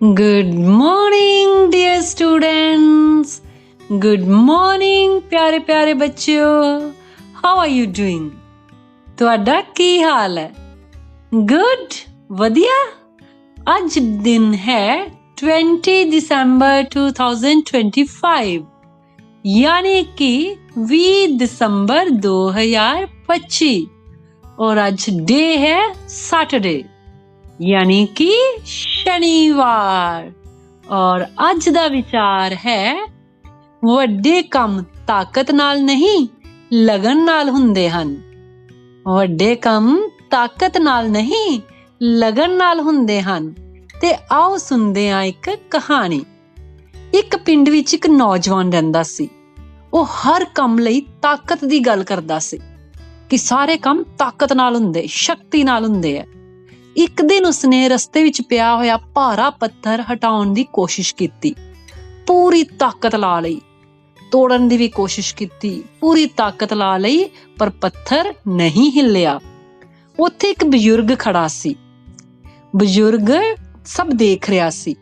Good morning, dear students. Good morning, ਪਿਆਰੇ ਪਿਆਰੇ ਬੱਚਿਓ. How are you doing? ਤੁਹਾਡਾ ਕੀ ਹਾਲ ਹੈ? Good, ਵਧੀਆ। ਅੱਜ ਦਿਨ ਹੈ 20 ਦਸੰਬਰ 2025 ਯਾਨੀ ਕਿ 20 ਦਸੰਬਰ 2025 ਔਰ ਅੱਜ ਡੇ ਹੈ ਸੈਟਰਡੇ ਯਾਨੀ ਕਿ ਸ਼ਨੀਵਾਰ। ਔਰ ਅੱਜ ਦਾ ਵਿਚਾਰ ਹੈ, ਵੱਡੇ ਕੰਮ ਤਾਕਤ ਨਾਲ ਨਹੀਂ, ਲਗਨ ਨਾਲ ਹੁੰਦੇ ਹਨ। ਵੱਡੇ ਕੰਮ ਤਾਕਤ ਨਾਲ ਨਹੀਂ, ਲਗਨ ਨਾਲ ਹੁੰਦੇ ਹਨ। ਤੇ ਆਓ ਸੁਣਦੇ ਹਾਂ ਇੱਕ ਕਹਾਣੀ। ਇੱਕ ਪਿੰਡ ਵਿੱਚ ਇੱਕ ਨੌਜਵਾਨ ਰਹਿੰਦਾ ਸੀ। ਉਹ ਹਰ ਕੰਮ ਲਈ ਤਾਕਤ ਦੀ ਗੱਲ ਕਰਦਾ ਸੀ ਕਿ ਸਾਰੇ ਕੰਮ ਤਾਕਤ ਨਾਲ ਹੁੰਦੇ, ਸ਼ਕਤੀ ਨਾਲ ਹੁੰਦੇ ਆ। ਇੱਕ ਦਿਨ ਉਸਨੇ ਰਸਤੇ ਵਿੱਚ ਪਿਆ ਹੋਇਆ ਭਾਰਾ ਪੱਥਰ ਹਟਾਉਣ ਦੀ ਕੋਸ਼ਿਸ਼ ਕੀਤੀ। ਪੂਰੀ ਤਾਕਤ ਲਾ ਲਈ। ਤੋੜਨ ਦੀ ਵੀ ਕੋਸ਼ਿਸ਼ ਕੀਤੀ। ਪੂਰੀ ਤਾਕਤ ਲਾ ਲਈ, ਪਰ ਪੱਥਰ ਨਹੀਂ ਹਿੱਲਿਆ। ਉੱਥੇ ਇੱਕ ਬਜ਼ੁਰਗ ਖੜਾ ਸੀ। ਬਜ਼ੁਰਗ ਸਭ ਦੇਖ ਰਿਹਾ ਸੀ।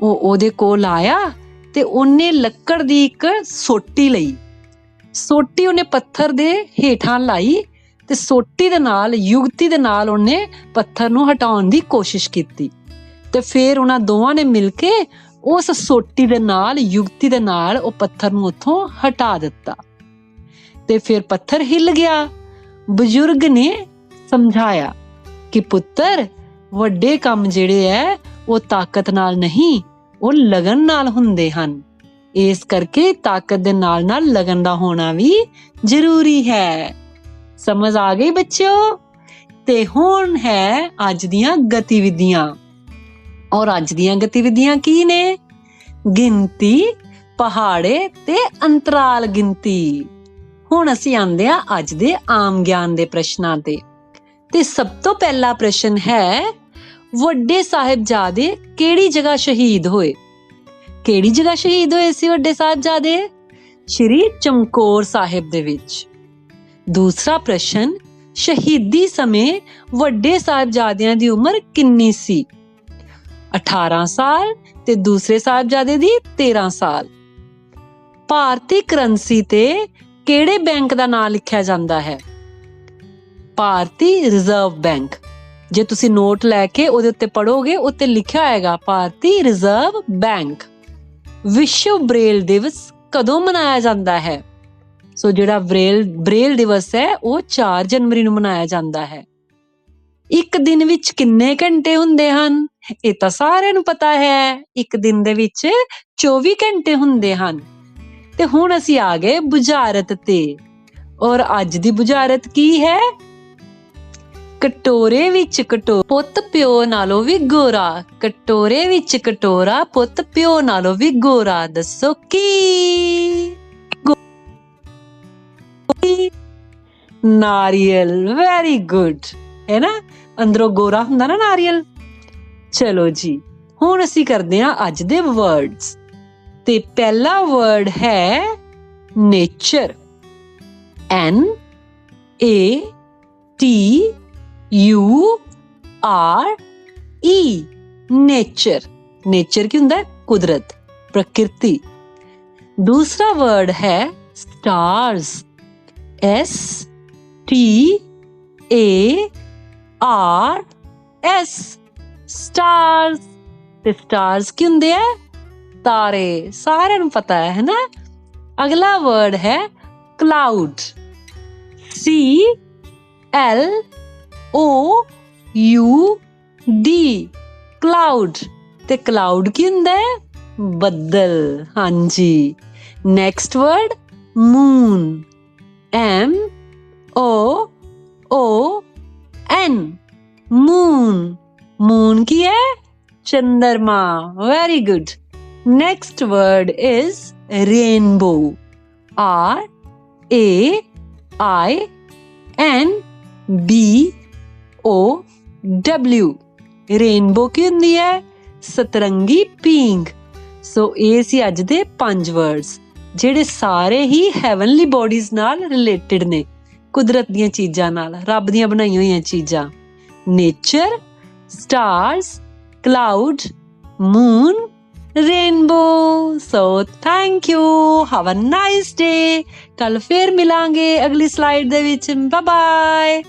ਉਹ ਉਹਦੇ ਕੋਲ ਆਇਆ ਤੇ ਉਹਨੇ ਲੱਕੜ ਦੀ ਇੱਕ ਸੋਟੀ ਲਈ। ਸੋਟੀ ਉਹਨੇ ਪੱਥਰ ਦੇ ਹੇਠਾਂ ਲਾਈ ਤੇ ਸੋਟੀ ਦੇ ਨਾਲ, ਯੁਗਤੀ ਦੇ ਨਾਲ ਉਹਨੇ ਪੱਥਰ ਨੂੰ ਹਟਾਉਣ ਦੀ ਕੋਸ਼ਿਸ਼ ਕੀਤੀ। ਤੇ ਫਿਰ ਉਹਨਾਂ ਦੋਵਾਂ ਨੇ ਮਿਲ ਕੇ ਉਸ ਸੋਟੀ ਦੇ ਨਾਲ, ਯੁਗਤੀ ਦੇ ਨਾਲ ਉਹ ਪੱਥਰ ਨੂੰ ਉੱਥੋਂ ਹਟਾ ਦਿੱਤਾ। ਤੇ ਫਿਰ ਪੱਥਰ ਹਿੱਲ ਗਿਆ। ਬਜ਼ੁਰਗ ਨੇ ਸਮਝਾਇਆ ਕਿ ਪੁੱਤਰ, ਵੱਡੇ ਕੰਮ ਜਿਹੜੇ ਐ, ਉਹ ਤਾਕਤ ਨਾਲ ਨਹੀਂ, ਉਹ ਲਗਨ ਨਾਲ ਹੁੰਦੇ ਹਨ। ਇਸ ਕਰਕੇ ਤਾਕਤ ਦੇ ਨਾਲ ਨਾਲ ਲਗਨ ਦਾ ਹੋਣਾ ਵੀ ਜ਼ਰੂਰੀ ਹੈ। ਸਮਝ ਆ ਗਈ ਬੱਚਿਓ? ਤੇ ਹੁਣ ਹੈ ਅੱਜ ਦੀਆਂ ਗਤੀਵਿਧੀਆਂ। ਔਰ ਅੱਜ ਦੀਆਂ ਗਤੀਵਿਧੀਆਂ ਕੀ ਨੇ? ਗਿਣਤੀ, ਪਹਾੜੇ ਤੇ ਅੰਤਰਾਲ ਗਿਣਤੀ। ਹੁਣ ਅਸੀਂ ਆਂਦੇ ਆ ਅੱਜ ਦੇ ਆਮ ਗਿਆਨ ਦੇ ਪ੍ਰਸ਼ਨਾਂ ਤੇ। ਤੇ ਸਭ ਤੋਂ ਪਹਿਲਾ ਪ੍ਰਸ਼ਨ ਹੈ, ਵੱਡੇ ਸਾਹਿਬਜ਼ਾਦੇ ਕਿਹੜੀ ਜਗ੍ਹਾ ਸ਼ਹੀਦ ਹੋਏ? ਕਿਹੜੀ ਜਗ੍ਹਾ ਸ਼ਹੀਦ ਹੋਏ ਸੀ ਵੱਡੇ ਸਾਹਿਬਜ਼ਾਦੇ? ਸ਼੍ਰੀ ਚਮਕੌਰ ਸਾਹਿਬ ਦੇ ਵਿੱਚ। ਦੂਸਰਾ ਪ੍ਰਸ਼ਨ, ਸ਼ਹੀਦੀ ਸਮੇਂ ਵੱਡੇ ਸਾਹਿਬਜ਼ਾਦਿਆਂ ਦੀ ਉਮਰ ਕਿੰਨੀ ਸੀ? 18 ਸਾਲ ਤੇ ਦੂਸਰੇ ਸਾਹਿਬਜ਼ਾਦੇ ਦੀ 13 ਸਾਲ। ਭਾਰਤੀ ਕਰੰਸੀ ਤੇ ਕਿਹੜੇ ਬੈਂਕ ਦਾ ਨਾਮ ਲਿਖਿਆ ਜਾਂਦਾ ਹੈ? ਭਾਰਤੀ ਰਿਜ਼ਰਵ ਬੈਂਕ ਜੇ ਤੁਸੀਂ ਨੋਟ ਲੈ ਕੇ ਉਹਦੇ ਉੱਤੇ ਪੜੋਗੇ ਉੱਤੇ ਲਿਖਿਆ ਹੋਏਗਾ ਭਾਰਤੀ ਰਿਜ਼ਰਵ ਬੈਂਕ ਵਿਸ਼ਵ ਬ੍ਰੇਲ ਦਿਵਸ ਕਦੋਂ ਮਨਾਇਆ ਜਾਂਦਾ ਹੈ? ਸੋ ਜਿਹੜਾ ਬ੍ਰੇਲ ਬ੍ਰੇਲ ਦਿਵਸ ਹੈ, ਉਹ 4 ਜਨਵਰੀ ਨੂੰ ਮਨਾਇਆ ਜਾਂਦਾ ਹੈ। ਇੱਕ ਦਿਨ ਵਿੱਚ ਕਿੰਨੇ ਘੰਟੇ ਹੁੰਦੇ ਹਨ? ਇਹ ਤਾਂ ਸਾਰਿਆਂ ਨੂੰ ਪਤਾ ਹੈ। ਇੱਕ ਦਿਨ ਦੇ ਵਿੱਚ 24 ਘੰਟੇ ਹੁੰਦੇ ਹਨ। ਤੇ ਹੁਣ ਅਸੀਂ ਆ ਗਏ ਬੁਝਾਰਤ ਤੇ। ਔਰ ਅੱਜ ਦੀ ਬੁਝਾਰਤ ਕੀ ਹੈ? ਕਟੋਰੇ ਵਿੱਚ ਕਟੋ, ਪੁੱਤ ਪਿਓ ਨਾਲੋਂ ਵੀ ਗੋਰਾ। ਕਟੋਰੇ ਵਿੱਚ ਕਟੋਰਾ, ਪੁੱਤ ਪਿਓ ਨਾਲੋਂ ਵੀ ਗੋਰਾ। ਦੱਸੋ ਕੀ? ਨਾਰੀਅਲ ਵੈਰੀ ਗੁੱਡ ਹੈ ਨਾ? ਅੰਦਰੋਂ ਗੋਰਾ ਹੁੰਦਾ ਨਾ ਨਾਰੀਅਲ? ਚਲੋ ਜੀ, ਹੁਣ ਅਸੀਂ ਕਰਦੇ ਹਾਂ ਅੱਜ ਦੇ ਵਰਡਸ ਤੇ ਪਹਿਲਾ ਵਰਡ ਹੈ nature N A T U R E nature nature ਕੀ ਹੁੰਦਾ ਹੈ? ਕੁਦਰਤ, ਪ੍ਰਕਿਰਤੀ. ਦੂਸਰਾ ਵਰਡ ਹੈ stars S T A R S. Stars. ਤੇ stars ਕੀ ਹੁੰਦੇ ਆ ਤਾਰੇ ਸਾਰਿਆਂ ਨੂੰ ਪਤਾ ਹੈ ਹੈ ਨਾ ਅਗਲਾ ਵਰਡ ਹੈ cloud. C L O U D. Cloud. ਤੇ cloud ਕੀ ਹੁੰਦਾ ਹੈ ਬੱਦਲ ਹਾਂਜੀ next word moon. M O O N moon moon ਕੀ ਹੈ ਚੰਦਰਮਾ very good next word is rainbow R A I N B O W rainbow ਕੀ ਹੁੰਦੀ ਹੈ ਸਤਰੰਗੀ ਪਿੰਕ ਸੋ ਇਹ ਸੀ ਅੱਜ ਦੇ ਪੰਜ ਵਰਡਸ ਜਿਹੜੇ ਸਾਰੇ ਹੀ ਹੈਵਨਲੀ ਬਾਡੀਜ਼ ਨਾਲ ਰਿਲੇਟਡ ਨੇ, ਕੁਦਰਤ ਦੀਆਂ ਚੀਜ਼ਾਂ ਨਾਲ, ਰੱਬ ਦੀਆਂ ਬਣਾਈਆਂ ਹੋਈਆਂ ਚੀਜ਼ਾਂ। Nature stars cloud moon rainbow so thank you have a nice day. ਕੱਲ ਫੇਰ ਮਿਲਾਂਗੇ ਅਗਲੀ ਸਲਾਈਡ ਦੇ ਵਿੱਚ ਬਾਏ ਬਾਏ